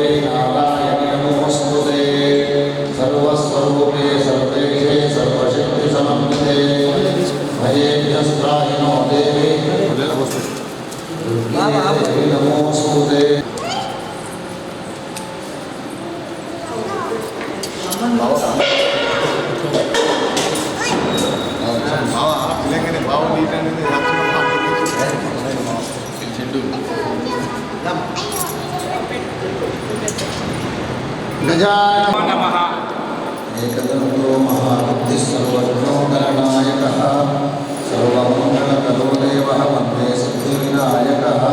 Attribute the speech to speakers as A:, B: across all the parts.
A: Venga, venga, vamos.
B: गजाय
C: नमः
B: एकदन्तो महाबुद्धिः सर्वज्ञोकरणायकः सर्वमङ्गलकरो देवः वन्दे सिद्धिविनायकः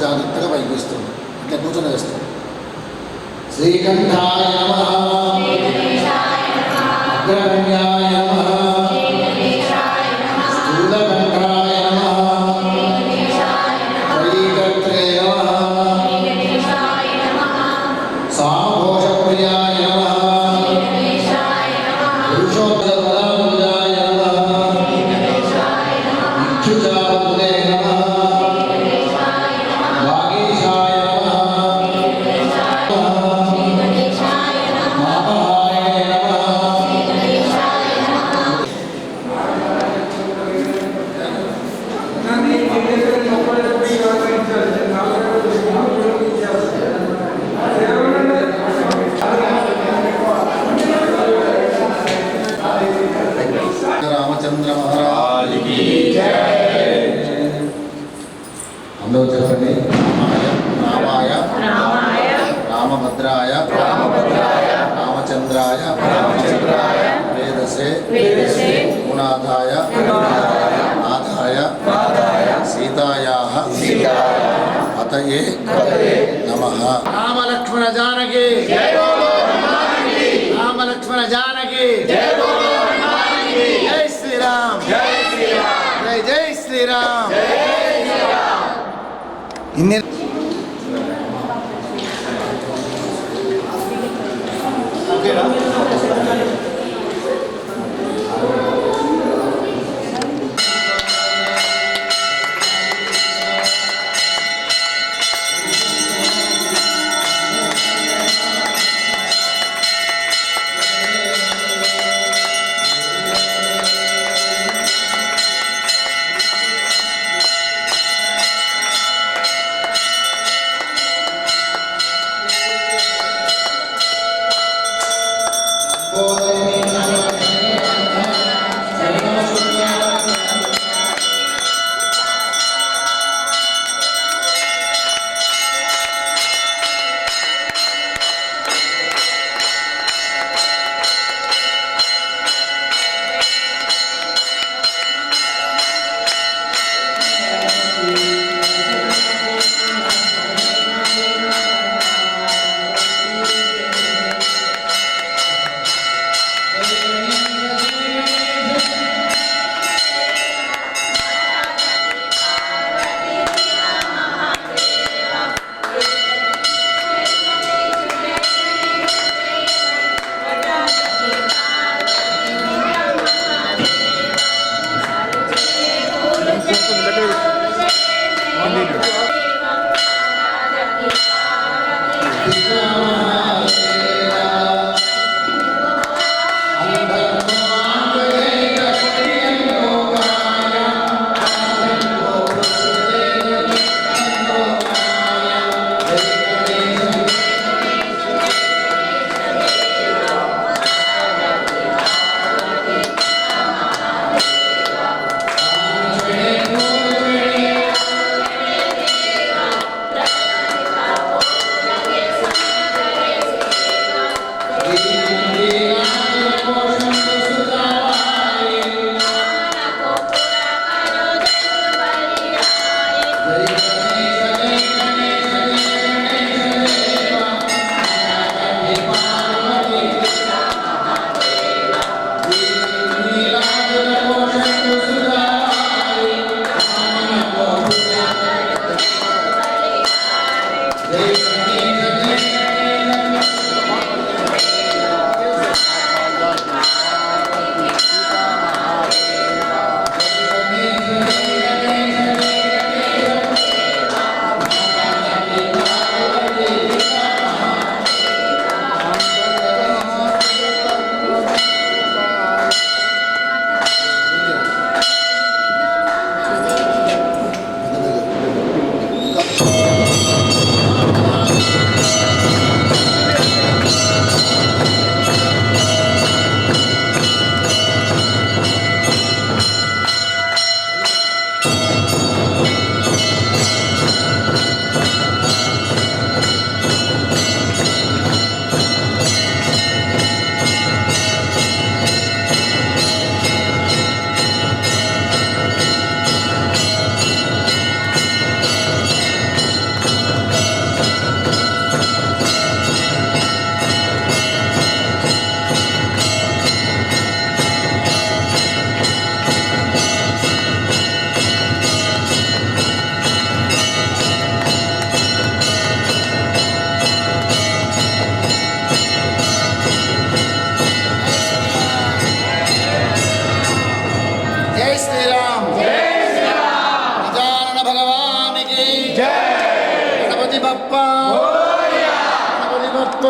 B: జాగ్రత్తగా పైకి ఇస్తుంది ఇట్లా కూర్చొని వేస్తాం శ్రీకంఠాయ నమ ini Okay, Oh.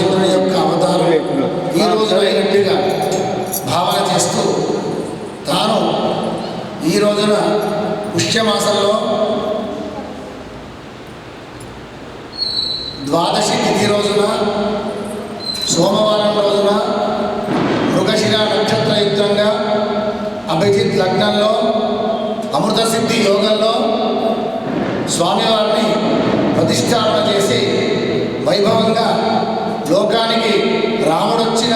B: చంద్రుని యొక్క అవతారం. ఈ రోజు అయినట్టుగా భావన చేస్తూ తాను ఈ రోజున పుష్యమాసంలో ద్వాదశి తిథి రోజున సోమవారం రోజున మృగశిర నక్షత్రయుక్తంగా అభిజిత్ లగ్నంలో అమృత సిద్ధి యోగంలో స్వామివారిని ప్రతిష్టాపన చేసి వైభవంగా లోకానికి రాముడొచ్చి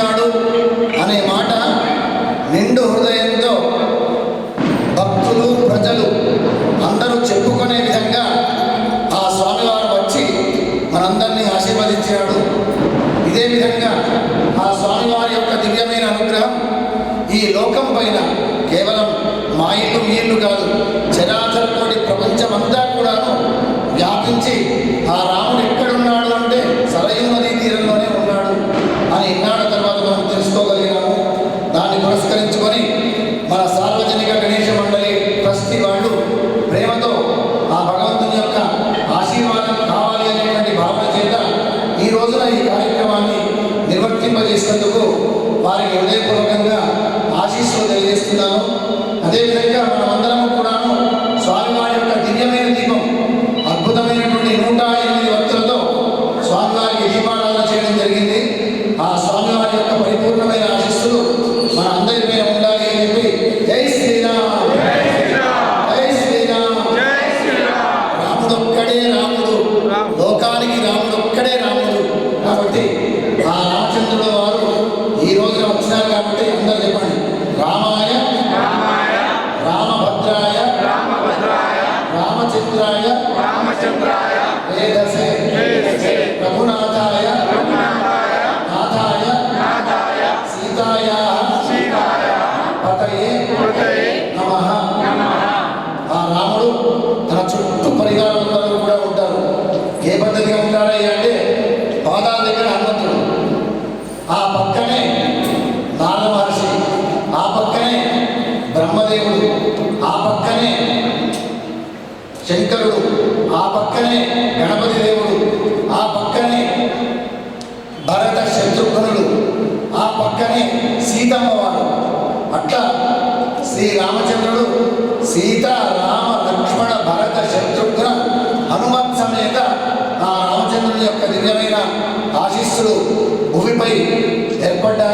B: ఆ పక్కనే బ్రహ్మదేవుడు ఆ పక్కనే శంకరుడు ఆ పక్కనే గణపతి దేవుడు ఆ పక్కనే భరత శత్రుఘ్నుడు ఆ పక్కనే సీతమ్మవారు అట్లా శ్రీ రామచంద్రుడు సీత రామ లక్ష్మణ భరత శత్రుఘ్న హనుమత్ సమేత ఆ రామచంద్రుని యొక్క దివ్యమైన ఆశీస్సులు భూమిపై ఏర్పడ్డాయి.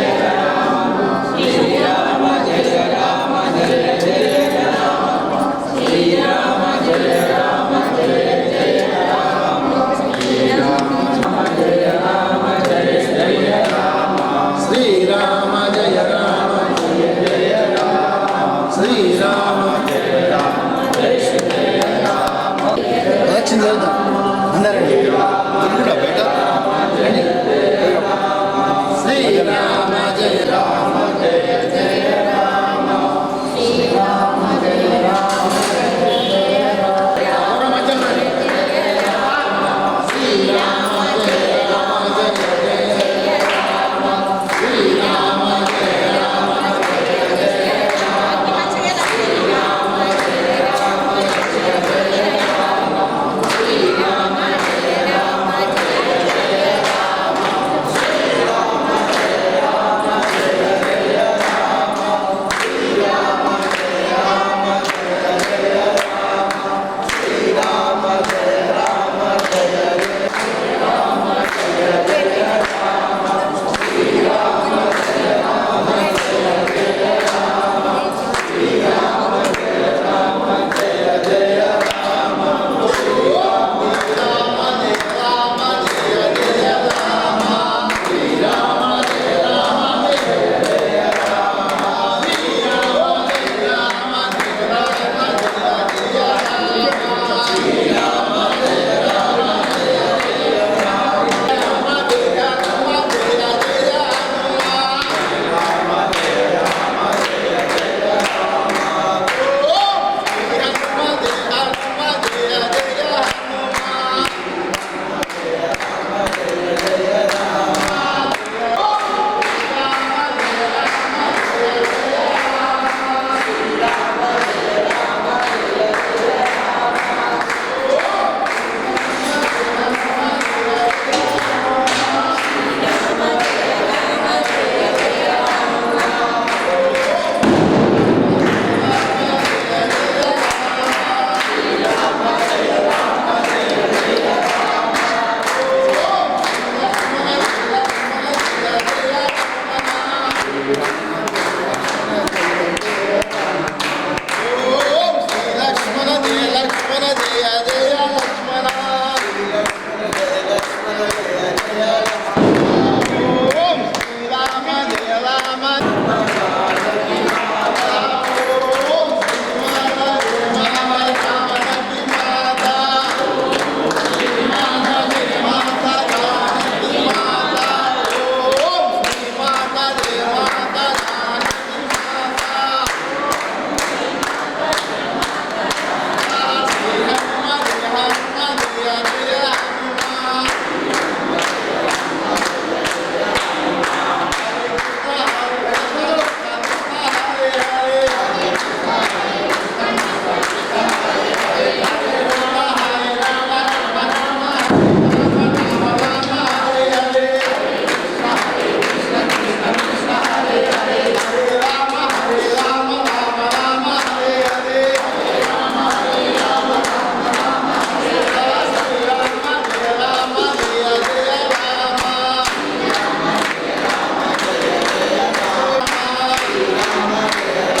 B: Yeah.